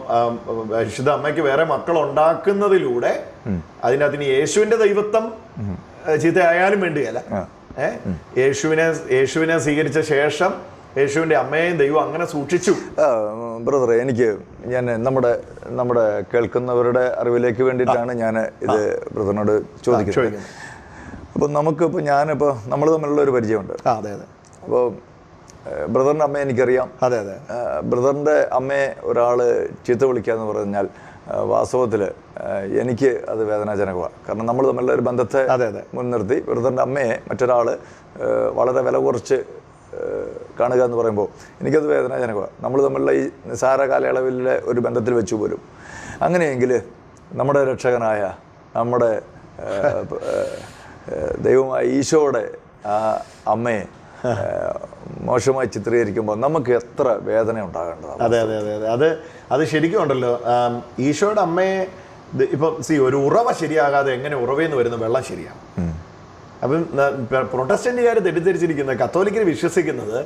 പരിശുദ്ധ അമ്മയ്ക്ക് വേറെ മക്കൾ ഉണ്ടാക്കുന്നതിലൂടെ അതിനകത്ത് യേശുവിന്റെ ദൈവത്വം ചീത്തയായാലും വേണ്ടിയല്ല. യേശുവിനെ യേശുവിനെ സ്വീകരിച്ച ശേഷം യേശുവിന്റെ അമ്മയെയും ദൈവം അങ്ങനെ സൂക്ഷിച്ചു. ബ്രദർ എനിക്ക് ഞാൻ നമ്മുടെ നമ്മുടെ കേൾക്കുന്നവരുടെ അറിവിലേക്ക് വേണ്ടിയിട്ടാണ് ഞാൻ ഇത് ബ്രദറിനോട് ചോദിക്കുന്നത്. അപ്പം നമുക്കിപ്പോൾ ഞാനിപ്പോൾ നമ്മൾ തമ്മിലുള്ള ഒരു പരിചയമുണ്ട്. അതെ അതെ. അപ്പോൾ ബ്രദറിന്റെ അമ്മയെ എനിക്കറിയാം. അതെ അതെ. ബ്രദറിന്റെ അമ്മയെ ഒരാൾ ചീത്ത വിളിക്കുക എന്ന് പറഞ്ഞാൽ വാസ്തവത്തിൽ എനിക്ക് അത് വേദനാജനകമാണ്. കാരണം നമ്മൾ തമ്മിലുള്ള ഒരു ബന്ധത്തെ അതെ, അതെ. മുൻനിർത്തി വൃദ്ധന്റെ അമ്മയെ മറ്റൊരാൾ വളരെ വില കുറച്ച് കാണുക എന്ന് പറയുമ്പോൾ എനിക്കത് വേദനാജനകമാണ്. നമ്മൾ തമ്മിലുള്ള ഈ നിസാര കാലയളവിലെ ഒരു ബന്ധത്തിൽ വെച്ചു പോലും. അങ്ങനെയെങ്കിൽ നമ്മുടെ രക്ഷകനായ നമ്മുടെ ദൈവമായ ഈശോയുടെ ആ അമ്മയെ മോശമായി ചിത്രീകരിക്കുമ്പോൾ നമുക്ക് എത്ര വേദന ഉണ്ടാകേണ്ടതാണ്? അതെ അതെ അതെ അതെ. അത് ശരിക്കും ഉണ്ടല്ലോ. ഈശോയുടെ അമ്മയെ ഇപ്പം സി ഒരു ഉറവ ശരിയാകാതെ എങ്ങനെ ഉറവേന്ന് വരുന്ന വെള്ളം ശരിയാണ്. അപ്പം പ്രൊട്ടസ്റ്റന്റുകാർ തെറ്റിദ്ധരിച്ചിരിക്കുന്നത് കത്തോലിക്കർ വിശ്വസിക്കുന്നത്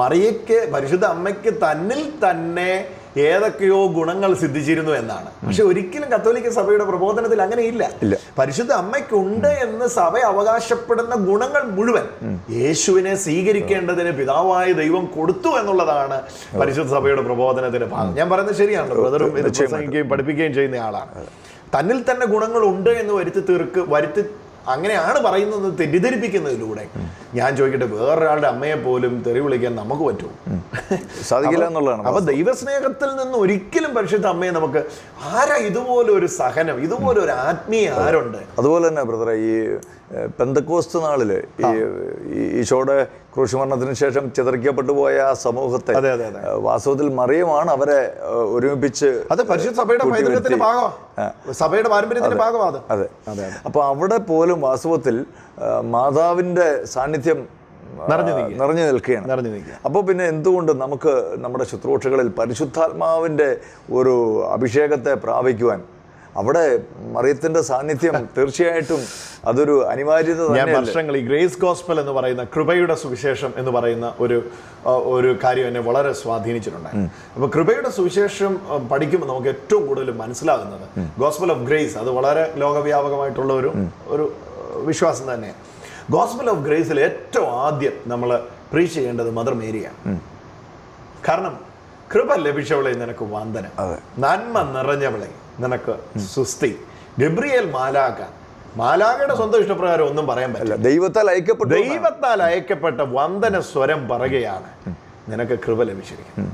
മറിയയ്ക്ക് പരിശുദ്ധ അമ്മയ്ക്ക് തന്നിൽ തന്നെ ഏതൊക്കെയോ ഗുണങ്ങൾ സിദ്ധിച്ചിരുന്നു എന്നാണ്. പക്ഷെ ഒരിക്കലും കത്തോലിക്ക സഭയുടെ പ്രബോധനത്തിൽ അങ്ങനെ ഇല്ല. പരിശുദ്ധ അമ്മയ്ക്കുണ്ട് എന്ന് സഭ അവകാശപ്പെടുന്ന ഗുണങ്ങൾ മുഴുവൻ യേശുവിനെ സ്വീകരിക്കേണ്ടതിന് പിതാവായ ദൈവം കൊടുത്തു എന്നുള്ളതാണ് പരിശുദ്ധ സഭയുടെ പ്രബോധനത്തിന്റെ ഭാഗം. ഞാൻ പറയുന്നത് ശരിയാണല്ലോ ബ്രദറും ഇത് പ്രസംഗിക്കുകയും പഠിപ്പിക്കുകയും ചെയ്യുന്ന ആളാണ്. തന്നിൽ തന്നെ ഗുണങ്ങൾ ഉണ്ട് എന്ന് വരുത്തി തീർക്ക് വരുത്തി അങ്ങനെയാണ് പറയുന്നത് തെറ്റിദ്ധരിപ്പിക്കുന്നതിലൂടെ. ഞാൻ ചോദിക്കട്ടെ വേറൊരാളുടെ അമ്മയെ പോലും തെറി വിളിക്കാൻ നമുക്ക് പറ്റുമോ? സാധിക്കില്ല എന്നുള്ളതാണ് അപ്പൊ ദൈവസ്നേഹത്തിൽ നിന്ന് ഒരിക്കലും പരിശുദ്ധ അമ്മയെ നമുക്ക് ആരാ ഇതുപോലെ ഒരു സഹനം ഇതുപോലെ ഒരു ആത്മീയ ആരുണ്ട്? അതുപോലെ തന്നെ ബ്രദറെ ഈ പെന്തക്കോസ്ത് നാളിൽ ഈ ഈശോയുടെ ക്രൂശുമരണത്തിന് ശേഷം ചിതറിക്കപ്പെട്ടു പോയ ആ സമൂഹത്തെ വാസ്തവത്തിൽ മറിയമാണ് അവരെ ഒരുമിപ്പിച്ച് അത് പരിശുദ്ധ സഭയുടെ പൈതൃകത്തിന്റെ ഭാഗമാണ് സഭയുടെ പാരമ്പര്യത്തിന്റെ ഭാഗമാണ് അതെ. അതെ, അപ്പൊ അവിടെ പോലും വാസ്തവത്തിൽ മാതാവിന്റെ സാന്നിധ്യം നിറഞ്ഞു നിൽക്കുക. നിറഞ്ഞു നിൽക്കുകയാണ്. നിറഞ്ഞു നിൽക്കുക. അപ്പോൾ പിന്നെ എന്തുകൊണ്ട് നമുക്ക് നമ്മുടെ ശുശ്രൂഷകളിൽ പരിശുദ്ധാത്മാവിന്റെ ഒരു അഭിഷേകത്തെ പ്രാപിക്കുവാൻ അവിടെ മറിയത്തിന്റെ സാന്നിധ്യം തീർച്ചയായിട്ടും അതൊരു അനിവാര്യത ഞാൻ വർഷങ്ങൾ ഈ ഗ്രേസ് ഗോസ്പൽ എന്ന് പറയുന്ന കൃപയുടെ സുവിശേഷം എന്ന് പറയുന്ന ഒരു ഒരു കാര്യം എന്നെ വളരെ സ്വാധീനിച്ചിട്ടുണ്ടായിരുന്നു. അപ്പോൾ കൃപയുടെ സുവിശേഷം പഠിക്കുമ്പോൾ നമുക്ക് ഏറ്റവും കൂടുതൽ മനസ്സിലാകുന്നത് ഗോസ്പൽ ഓഫ് ഗ്രേസ്. അത് വളരെ ലോകവ്യാപകമായിട്ടുള്ള ഒരു ഒരു വിശ്വാസം തന്നെയാണ് ഗോസ്പൽ ഓഫ് ഗ്രേസിൽ ഏറ്റവും ആദ്യം നമ്മൾ പ്രീച്ച് ചെയ്യേണ്ടത് മദർ മേരിയാണ്. കാരണം കൃപ ലഭിച്ചവളെ നിനക്ക് വന്ദനം. നന്മ നിറഞ്ഞവളെ നിനക്ക് സുസ്തി ഗബ്രിയേൽ മാലാക മാലാകയുടെ സ്വന്തം ഇഷ്ടപ്രകാരം ഒന്നും പറയാൻ പറ്റില്ല. ദൈവത്താൽ അയക്കപ്പെട്ട ദൈവത്താൽ അയക്കപ്പെട്ട വന്ദന സ്വരം പറയുകയാണ്. നിനക്ക് കൃപ ലഭിച്ചിരിക്കുന്നത്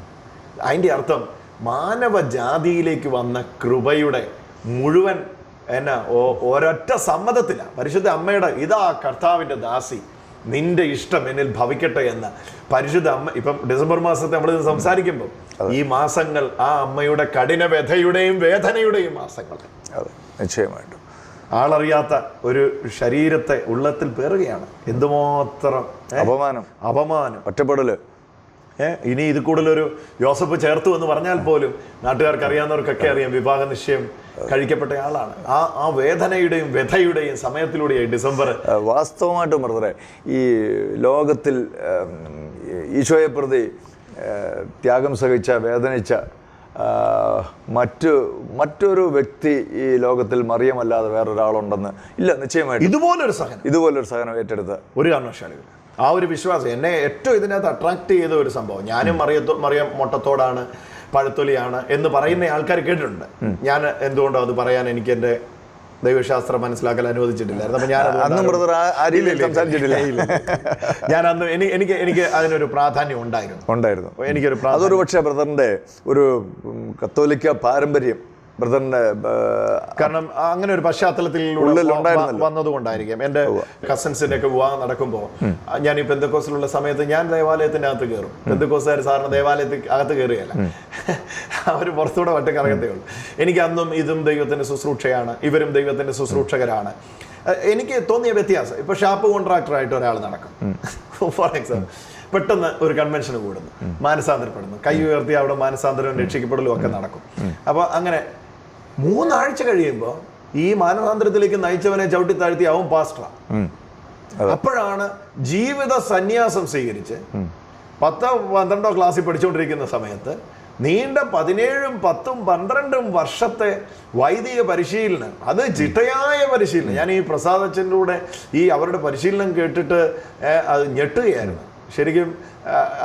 അതിന്റെ അർത്ഥം മാനവജാതിയിലേക്ക് വന്ന കൃപയുടെ മുഴുവൻ എന്നാ ഒരൊറ്റ സമ്മതത്തിലാണ് പരിശുദ്ധ അമ്മയുടെ ഇതാ കർത്താവിന്റെ ദാസി. നിന്റെ ഇഷ്ടം എന്നിൽ ഭവിക്കട്ടെ എന്ന്. പരിശുദ്ധ അമ്മ ഇപ്പം ഡിസംബർ മാസത്തെ നമ്മൾ സംസാരിക്കുമ്പോൾ ഈ മാസങ്ങൾ ആ അമ്മയുടെ കഠിന വ്യഥയുടെയും വേദനയുടെയും മാസങ്ങൾ. അതെ നിശ്ചയമായിട്ടും. ആളറിയാത്ത ഒരു ശരീരത്തെ ഉള്ളത്തിൽ പേറുകയാണ്. എന്തുമാത്രം അപമാനം. അപമാനം. ഒറ്റപ്പെടൽ. ഏ ഇനി ഇത് കൂടുതലൊരു ജോസഫ് ചേർത്തു എന്ന് പറഞ്ഞാൽ പോലും നാട്ടുകാർക്ക് അറിയാവുന്നവർക്കൊക്കെ അറിയാം വിവാഹ നിശ്ചയം കഴിക്കപ്പെട്ട ആളാണ്. ആ ആ വേദനയുടെയും വ്യഥയുടെയും സമയത്തിലൂടെയായി ഡിസംബർ വാസ്തവമായിട്ടും ബ്രദറെ ഈ ലോകത്തിൽ ഈശോയെ പ്രതി ത്യാഗം സഹിച്ച വേദനിച്ച മറ്റു മറ്റ് മറ്റൊരു വ്യക്തി ഈ ലോകത്തിൽ മറിയമല്ലാതെ വേറൊരാളുണ്ടെന്ന്. ഇല്ല നിശ്ചയമായിട്ട്. ഇതുപോലൊരു സഹനം. ഇതുപോലൊരു സഹനം ഏറ്റെടുത്ത്. ഒരു കാരണവശാലും ആ ഒരു വിശ്വാസം എന്നെ ഏറ്റവും ഇതിനകത്ത് അട്രാക്ട് ചെയ്ത ഒരു സംഭവം. ഞാനും മറിയത്തോ മറിയം മൊട്ടത്തോടാണ് പഴത്തൊലിയാണ് എന്ന് പറയുന്ന ആൾക്കാർ കേട്ടിട്ടുണ്ട്. ഞാൻ എന്തുകൊണ്ടോ അത് പറയാൻ എനിക്ക് എന്റെ ദൈവശാസ്ത്രം മനസ്സിലാക്കാൻ അനുവദിച്ചിട്ടില്ലായിരുന്നു. അപ്പൊ ഞാൻ അന്നും ബ്രദർ സംസാരിച്ചിട്ടില്ല. ഞാൻ അന്ന് എനിക്ക് എനിക്ക് അതിനൊരു പ്രാധാന്യം ഉണ്ടായിരുന്നു. ഉണ്ടായിരുന്നു. എനിക്കൊരു പ്രാധാന്യം. അതൊരു പക്ഷേ ബ്രദറിന്റെ ഒരു കത്തോലിക്ക പാരമ്പര്യം ബ്രദറിന്റെ കാരണം അങ്ങനെ ഒരു പശ്ചാത്തലത്തിൽ വന്നതുകൊണ്ടായിരിക്കും. എന്റെ കസിൻസിന്റെ ഒക്കെ വിവാഹം നടക്കുമ്പോൾ ഞാൻ ഈ പെന്തക്കോസിലുള്ള സമയത്ത് ഞാൻ ദേവാലയത്തിന്റെ അകത്ത് കയറും പെന്തക്കോസുകാർ സാറിന് ദേവാലയത്തിൽ അകത്ത് കയറുകയല്ല. അവർ പുറത്തൂടെ ഒറ്റ കറങ്ങത്തേ ഉള്ളൂ. എനിക്ക് അന്നും ഇതും ദൈവത്തിന്റെ ശുശ്രൂഷയാണ്. ഇവരും ദൈവത്തിന്റെ ശുശ്രൂഷകരാണ്. എനിക്ക് തോന്നിയ വ്യത്യാസം. ഇപ്പൊ ഷാപ്പ് കോൺട്രാക്ടറായിട്ട് ഒരാൾ നടക്കും. For example. പെട്ടെന്ന് ഒരു കൺവെൻഷൻ കൂടുന്നു. മാനസാന്തരപ്പെടുന്നു. കൈ ഉയർത്തി അവിടെ മാനസാന്തരം രക്ഷിക്കപ്പെടലും ഒക്കെ നടക്കും. അപ്പൊ അങ്ങനെ മൂന്നാഴ്ച കഴിയുമ്പോൾ ഈ മാനസാന്തരത്തിലേക്ക് നയിച്ചവനെ ചവിട്ടി താഴ്ത്തി അവൻ പാസ്റ്ററാണ് അപ്പോഴാണ് ജീവിത സന്യാസം സ്വീകരിച്ച് പത്തോ പന്ത്രണ്ടോ ക്ലാസ്സിൽ പഠിച്ചുകൊണ്ടിരിക്കുന്ന സമയത്ത് നീണ്ട പതിനേഴും പത്തും പന്ത്രണ്ടും വർഷത്തെ വൈദിക പരിശീലനം അത് ചിട്ടയായ പരിശീലനം. ഞാൻ ഈ പ്രസാദച്ചന്റെ കൂടെ ഈ അവരുടെ പരിശീലനം കേട്ടിട്ട് അത് ഞെട്ടുകയായിരുന്നു. ശരിക്കും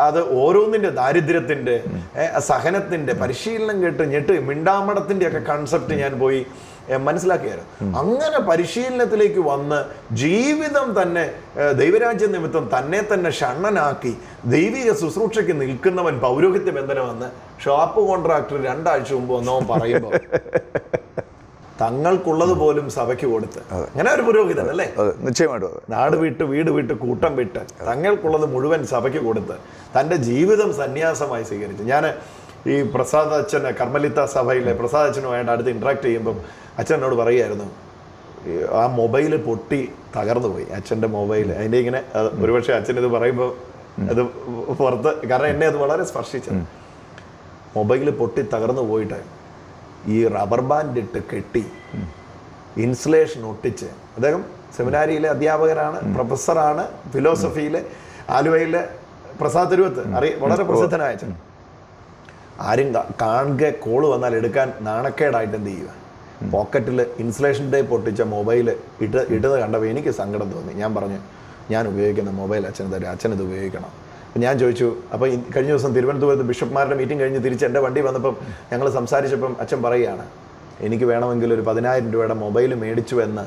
അത് ഓരോന്നിന്റെ ദാരിദ്ര്യത്തിന്റെ സഹനത്തിന്റെ സഹനത്തിന്റെ പരിശീലനം കേട്ട് ഞെട്ട് മിണ്ടാമടത്തിന്റെ ഒക്കെ കൺസെപ്റ്റ് ഞാൻ പോയി മനസ്സിലാക്കിയായിരുന്നു. അങ്ങനെ പരിശീലനത്തിലേക്ക് വന്ന് ജീവിതം തന്നെ ദൈവരാജ്യ നിമിത്തം തന്നെ തന്നെ ഷണ്ണനാക്കി ദൈവിക ശുശ്രൂഷയ്ക്ക് നിൽക്കുന്നവൻ പൗരോഹിത്യ ബന്ധനമെന്ന് ഷോപ്പ് കോൺട്രാക്ടർ രണ്ടാഴ്ച മുമ്പ് വന്നവൻ പറയുമ്പോൾ തങ്ങൾക്കുള്ളത് പോലും സഭയ്ക്ക് കൊടുത്ത്. അങ്ങനെ ഒരു പുരോഹിതൻ അല്ലേ? നിശ്ചയമായിട്ടും നാട് വിട്ട് വീട് വിട്ട് കൂട്ടം വിട്ട് തങ്ങൾക്കുള്ളത് മുഴുവൻ സഭയ്ക്ക് കൊടുത്ത് തന്റെ ജീവിതം സന്യാസമായി സ്വീകരിച്ചു. ഞാൻ ഈ പ്രസാദ് അച്ഛൻ കർമ്മലിത്ത സഭയിലെ പ്രസാദ് അച്ഛനുമായിട്ട് അടുത്ത് ഇൻട്രാക്ട് ചെയ്യുമ്പം അച്ഛൻ എന്നോട് പറയുമായിരുന്നു ആ മൊബൈൽ പൊട്ടി തകർന്നു പോയി അച്ഛന്റെ മൊബൈൽ. അതിന്റെ ഇങ്ങനെ ഒരുപക്ഷെ അച്ഛൻ ഇത് പറയുമ്പോൾ അത് പുറത്ത് കാരണം എന്നെ അത് വളരെ സ്പർശിച്ചത്. മൊബൈൽ പൊട്ടി തകർന്നു പോയിട്ട് ഈ റബ്ബർ ബാൻഡ് ഇട്ട് കെട്ടി ഇൻസുലേഷൻ ഒട്ടിച്ച് അദ്ദേഹം സെമിനാരിയിലെ അധ്യാപകനാണ് പ്രൊഫസറാണ് ഫിലോസഫിയിലെ ആലുവയിലെ പ്രസാദ് തിരുവത്ത്. അറിയ വളരെ പ്രസിദ്ധനായ അച്ഛൻ ആരും കാണുക കോൾ വന്നാൽ എടുക്കാൻ നാണക്കേടായിട്ട് എന്ത് ചെയ്യുക? പോക്കറ്റിൽ ഇൻസുലേഷൻ ടേപ്പ് പൊട്ടിച്ച മൊബൈൽ ഇട്ട് ഇട്ടത് കണ്ടപ്പോൾ എനിക്ക് സങ്കടം തോന്നി. ഞാൻ പറഞ്ഞു ഞാൻ ഉപയോഗിക്കുന്ന മൊബൈൽ അച്ഛന് തരും അച്ഛൻ ഇത് ഉപയോഗിക്കണം. ഞാൻ ചോദിച്ചു അപ്പോൾ കഴിഞ്ഞ ദിവസം തിരുവനന്തപുരത്ത് ബിഷപ്പ്മാരുടെ മീറ്റിംഗ് കഴിഞ്ഞ് തിരിച്ച് എന്റെ വണ്ടി വന്നപ്പം ഞങ്ങൾ സംസാരിച്ചപ്പം അച്ഛൻ പറയുകയാണ് എനിക്ക് വേണമെങ്കിൽ ഒരു പതിനായിരം രൂപയുടെ മൊബൈൽ മേടിച്ചു എന്ന്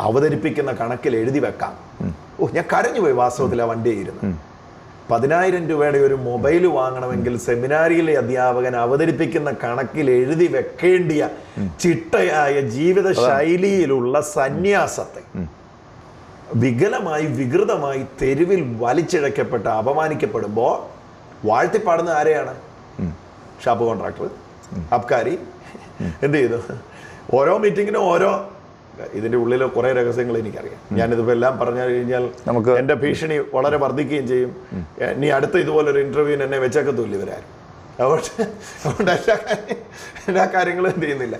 അവതരിപ്പിക്കുന്ന കണക്കിൽ എഴുതി വെക്കാം. ഓ ഞാൻ കരഞ്ഞു പോയി വാസ്തവത്തിൽ ആ വണ്ടി ഇരുന്ന്. പതിനായിരം രൂപയുടെ ഒരു മൊബൈൽ വാങ്ങണമെങ്കിൽ സെമിനാരിയിലെ അധ്യാപകൻ അവതരിപ്പിക്കുന്ന കണക്കിൽ എഴുതി വെക്കേണ്ടിയ ചിട്ടയായ ജീവിത ശൈലിയിലുള്ള സന്യാസത്തെ. വികലമായി വികൃതമായി തെരുവിൽ വലിച്ചിഴക്കപ്പെട്ട് അപമാനിക്കപ്പെടുമ്പോൾ വാഴ്ത്തിപ്പാടുന്ന ആരെയാണ്? ഷാപ്പ് കോൺട്രാക്ടർ അബ്കാരി. എന്ത് ചെയ്തു? ഓരോ മീറ്റിങ്ങിനും ഓരോ ഇതിന്റെ ഉള്ളിൽ കുറെ രഹസ്യങ്ങൾ എനിക്കറിയാം. ഞാനിതിപ്പോ എല്ലാം പറഞ്ഞു കഴിഞ്ഞാൽ നമുക്ക് എന്റെ ഭീഷണി വളരെ വർദ്ധിക്കുകയും ചെയ്യും. ഇനി നീ അടുത്ത ഇതുപോലൊരു ഇന്റർവ്യൂവിന് എന്നെ വെച്ചേക്കത്തൂല്ല ഇവരാരും. അതുകൊണ്ട് അതുകൊണ്ട് എല്ലാ എല്ലാ കാര്യങ്ങളും എന്ത് ചെയ്യുന്നില്ല.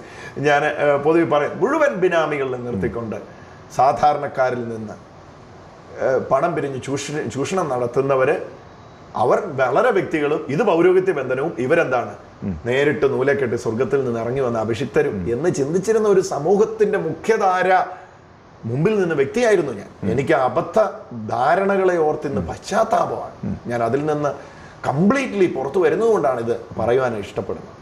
ഞാൻ പൊതുവെ പറയും മുഴുവൻ ബിനാമികളിൽ നിർത്തിക്കൊണ്ട് സാധാരണക്കാരിൽ നിന്ന് പണം പിരിഞ്ഞ് ചൂഷണ ചൂഷണം നടത്തുന്നവർ അവർ വളരെ വ്യക്തികളും ഇത് പൗരോഹിത്യ ബന്ധനവും ഇവരെന്താണ്? നേരിട്ട് നൂലക്കെട്ട് സ്വർഗത്തിൽ നിന്ന് ഇറങ്ങി വന്ന അഭിഷിക്തരും എന്ന് ചിന്തിച്ചിരുന്ന ഒരു സമൂഹത്തിന്റെ മുഖ്യധാര മുമ്പിൽ നിന്ന് വ്യക്തിയായിരുന്നു ഞാൻ. എനിക്ക് അബദ്ധ ധാരണകളെ ഓർത്ത് ഇന്ന് പശ്ചാത്താപമാണ്. ഞാൻ അതിൽ നിന്ന് കംപ്ലീറ്റ്ലി പുറത്തു വരുന്നതുകൊണ്ടാണ് ഇത് പറയുവാൻ ഇഷ്ടപ്പെടുന്നത്.